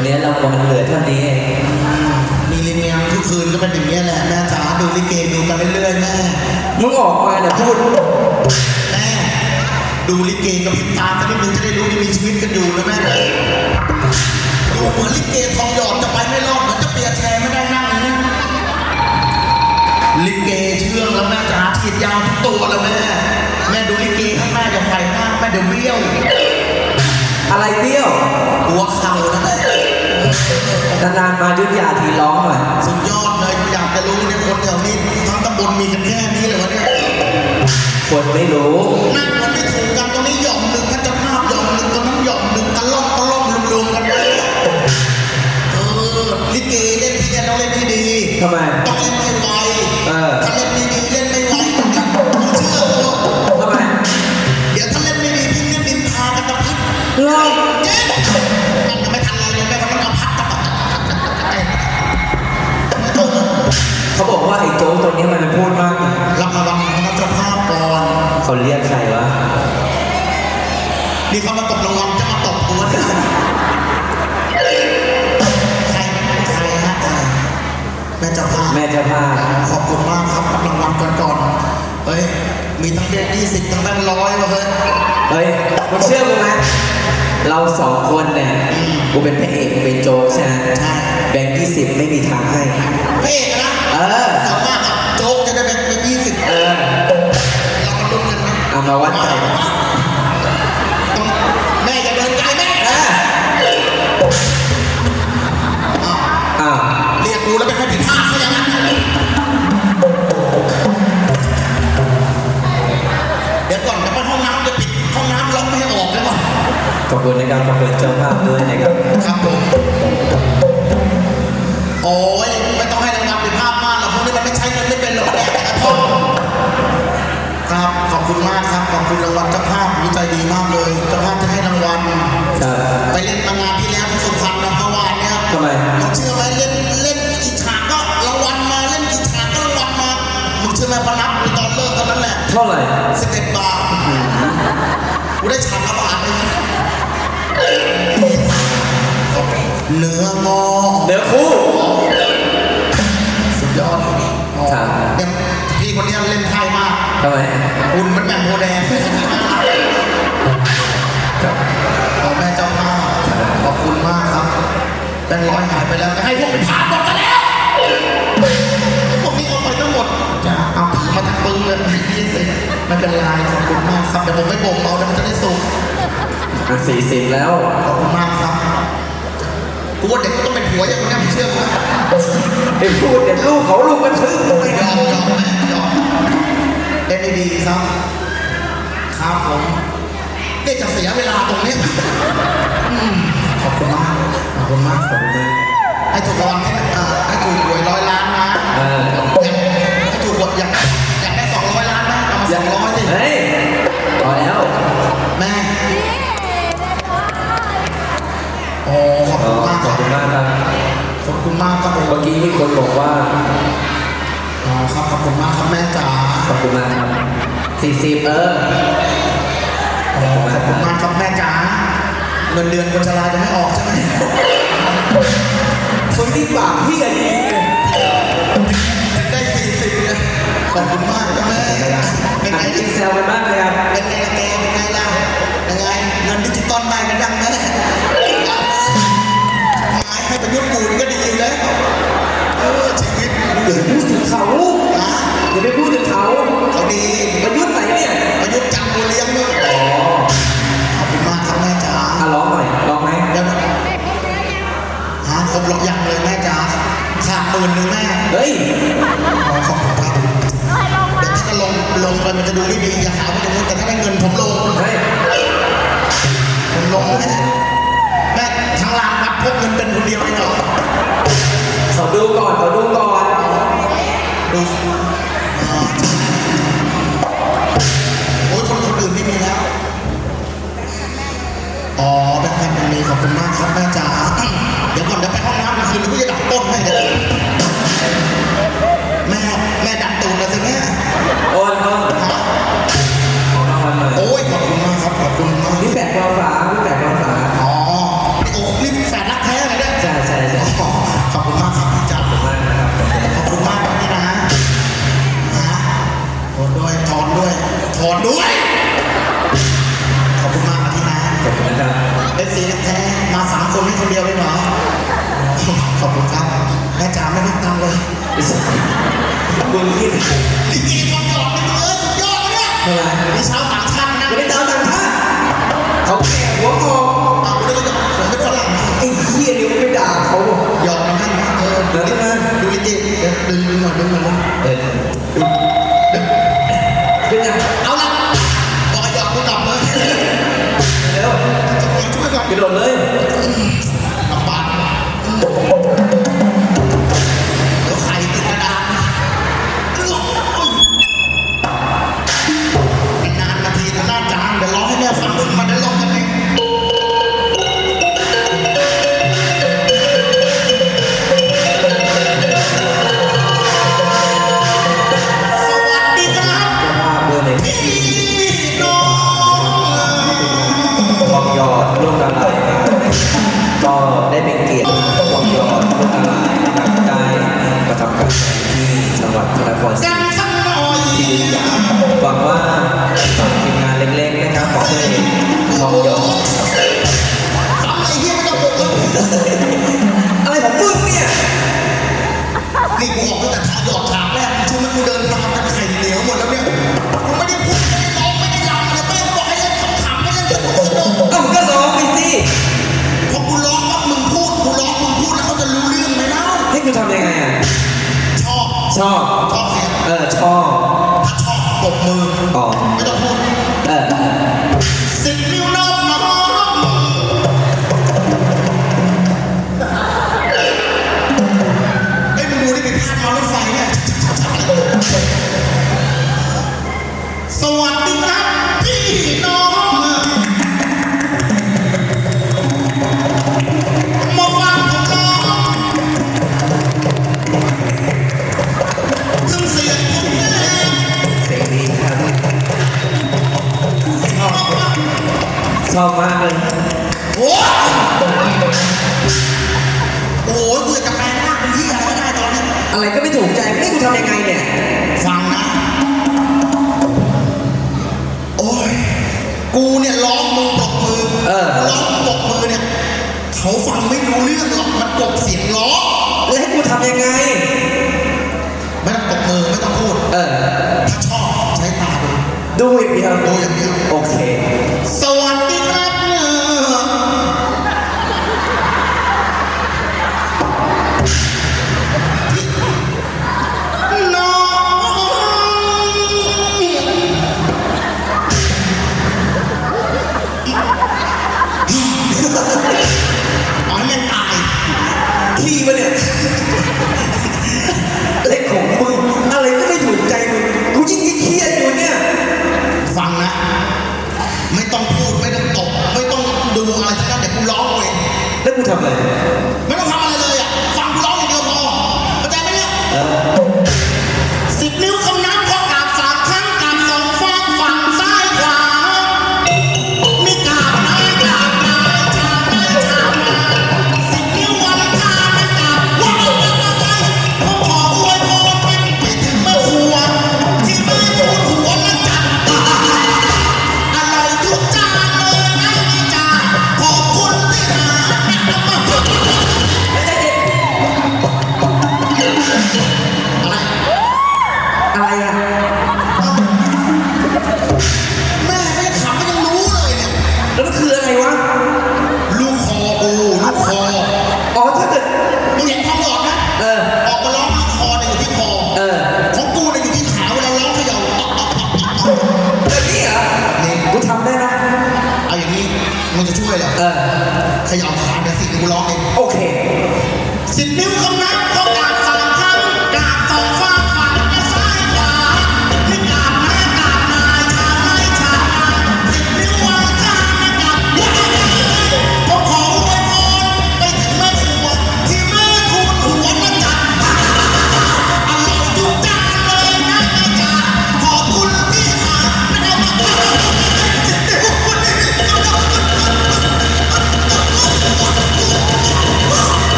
วันนี้เราวันเหลือเท่านี้เองมีลิเนียมทุกคืนก็เป็นอย่างนี้ยแหละแม่จ๋าดูลิเกดูกันเรื่อยๆแม่มึงออกมาเนี่ยพูดแม่ดูลิเกกับพริบตากันนิดนึงจะได้รู้ที่มีชีวิตกันอยู่นะแม่นะดูเหมือนลิเกทองหยอดจะไปไม่รอดเหมือนจะเปียร์แชร์ไม่ได้นั่งอย่างนี้ลิเกเชื่องแล้วแม่จ๋าฉีดยาวทุกตัวแล้วแม่แม่ดูลิเกข้างหน้าอย่าไฟหน้าแม่เดี๋ยวเบี้ยว อะไรเปี้ยว หัวเข่านะแม่ นานๆมายุทธยาทีร้องหน่อย สุดยอดเลยอยากจะรู้เนี่ยคนแถวนี้ทั้งตำบลมีกันแค่นี้เลยวะเนี่ยคนไม่รู้ นั่งมันไม่ถูกกันตรงนี้หย่อมหนึ่งท่านเจะภาพหย่อมหนึ่งตรงนั้นหย่อมหนึ่งตะล่อมตะล่อมรวมๆกันไปเออลิเกเล่นที่เนี่ยต้องเล่นที่ดีทำไม ต้องเล่นให้ไวเออ ถ้าเล่นไม่ดีเล่นไม่ไหวเหมือนกันเชื่อผมทำไมเดี๋ยวถ้าเล่นไม่ดีพี่เล่นดินทากันตะพัด เล่าเจ๊ เขาบอกว่าไอ้โจ๊กตัวนี้มันพูดมากนะรับระวังนะเจ้าภาพก่อนเขาเรียกใครวะ นี่เขามาตบรางวัลจะมาตบกูวะเนี่ยใครใครฮะแม่เจ้าภาพแม่เจ้าภาพขอบคุณมากครับรับรางวัลก่อนก่อนเฮ้ยมีทั้งเด็กยี่สิบทั้งแบงค์ร้อยวะเฮ้ย เฮ้ยมึงเชื่อกูไหมเราสองคนเนี่ยกูเป็นพระเอกมึงเป็นโจ๊กใช่ไหมใช่ แบงค์ยี่สิบไม่มีทางให้ พระเอกนะ เออ สามารถโจ๊กจะได้เป็นเป็นยี่สิบเออ เรามาลุ้นกันนะ เอามาวัดใจ ขอบคุณนะครับขอบคุณเจ้าภาพด้วยนะครับครับผมโอ้ยไม่ต้องให้รางวัลเป็นภาพมากหรอกพวกนี้มันไม่ใช้เงินไม่เป็นหรอกแดกแต่กระท่อมครับขอบคุณมากครับขอบคุณรางวัลเจ้าภาพวิจัยดีมากเลยเจ้าภาพจะให้รางวัลครับไปเล่นมางานที่แล้วที่สุพรรณนะเมื่อวานเนี่ยทำไมมึงเชื่อไหมเล่นเล่นกี่ฉากก็รางวัลมาเล่นกี่ฉากก็รางวัลมามึงเชื่อไหมพอนับดูตอนเลิกเท่านั้นแหละเท่าไหร่สิบเอ็ดบาท กูได้ฉากละบาทเลยเนื้องอเนื้อคู่สุดยอดอ๋อครับเนี่ยพี่คนนี้เล่นไพ่มากทำไมหุ่นมันแบ่งโบแดงเอาแม่เจ้าภาพขอบคุณมากครับแบงค์ร้อยหายไปแล้วให้พวกไปผ่านหมดกันแล้วพวกนี้เอาไปทั้งหมดจะเอาผี มาทั้งปึ้งเลยยี่สิบไม่เป็นไรขอบคุณมากครับเดี๋ยวผมไม่บ่มเอาเดี๋ยวมันจะได้สุกอะสี่สิบแล้ว ขอบคุณมากครับกูว่าเด็กก็ต้องเป็นผัวอย่างนี้ไม่เชื่อกูไอ้พูดเด็ดลูกเขาลูกมันทึ่งมึงไม่ไม่ยได้อมยอมแม่ยอมเล่นดีๆครับ ครับผมเนี่ยจะเสียเวลาตรงนี้อืมขอบคุณมากขอบคุณมากขอบคุณมากให้ถูกรางวัลให้เอ่อให้ถูกหวยร้อยล้านนะเออให้ถูกห วยอยากอยากได้สองร้อยล้านนะเอามาสองร้อยสิเฮ้ยพอแล้ว แม่โอ้ขอบอ๋อคุณมากขคอบรับคุณมากครับขอบคุณมากครับผมเมื่อกี้มีคนบอกว่าอ๋อครับขอบคุณมากครับแม่จ๋าขอบคุณมากครับสี่สิบเอออ๋อขอบคุณมากครับแม่จ๋าเงินเดือนคนชราจะไม่ออกใช่ไหมคนที่ปากพี่กันนี้ได้สี่สิบเลย ขอบคุณมากครับแม่ งไปมันจะดูไม่ดีอย่าหาว่าอย่างนู้นแต่ถ้าได้เงินผมลงเฮ้ยผมลงแม่แม่ทางลานรับพกเงินเป็นคนเดียวไองเหรอเขาดูก่อนเขา เช้าต อย่าหวังว่าฝั่ทีมงานเล็กๆนะครับขอให้มองยองอะไรของมึงเนี่ย นี่กูบอกตั้งแต่ขาหยอดขา ชอบ ชอบเสียงเออ ชอบ ถ้าชอบปรบมือ อ๋อ ไม่ต้องพูด เออ สิบนิ้วน้อย อย่างเดียว ดูอย่างเดียว โอเค também.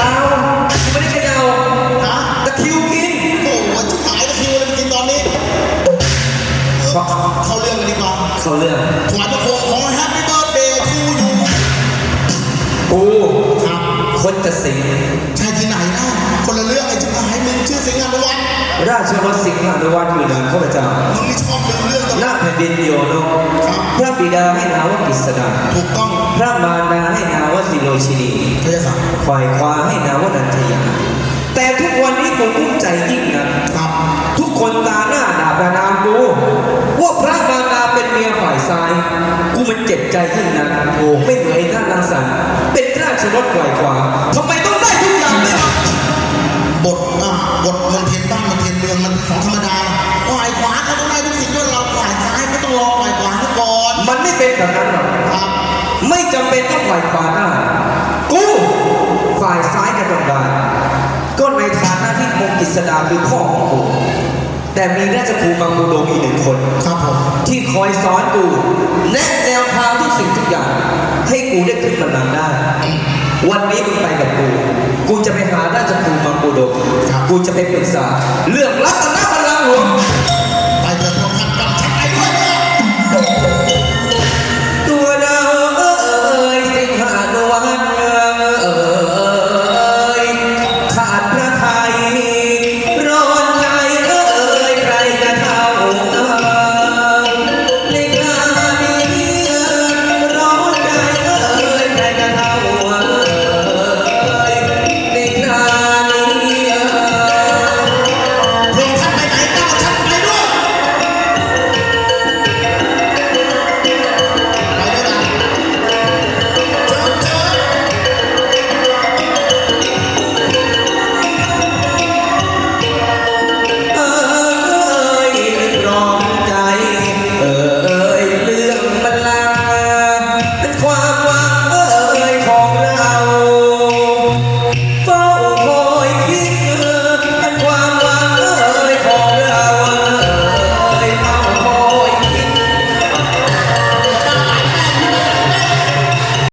ป ราชรถสิงห์อนุวัฒน์อยู่นานข้าพเจ้ามึงนี่ชอบลืมเรื่องตลหอน้าดแผ่นดินโยนกครับพระบิดาให้นามว่ากฤษดาถูกต้องพระมารดาให้นามว่าสิโรชินีพระยาค่ะฝ่ายคว้าให้นามว่านันทยา แต่ทุกวันนี้กูกุ้มใจยิ่งนะครับทุกคนตาหน้าด่าประนามกูว่าพระมารดาเป็นเมียฝ่ายซ้าย กูมันเจ็บใจยิ่งนะโอ้ไม่เหมือนไอ้หน้านางสันเป็นราชรถฝ่ายขวาทำไมต้องได้ทุกอย่างด้วยวะบทอะบทมันเทียนบ้านมัน เทียนเมืองมันของธรรมดาฝ่ายขวาเขาต้องได้ทุกสิ่งด้วยเราฝ่ายซ้ายก็ต้องรอฝ่ายขวาเขาก่อนมันไม่เป็นแบบนั้นหรอกครับ ไม่จำเป็นต้องฝ่ายขวาได้กูฝ่ายซ้ายก็ต้องได้ก็ในฐานะที่พงศ์กฤษดาคือพ่อของกูแต่มีราชครูมังกูโดมอีกหนึ่งคนครับผมที่คอยสอนกูแนะแนวทางทุกสิ่งทุกอย่าง ให้กูได้ขึ้นบัลลังก์ได้ วันนี้มึงไปกับกู กูจะไปหาราชครูมังกูโดมกูจะไปปรึกษา เรื่องรัตนบัลลังก์หลวง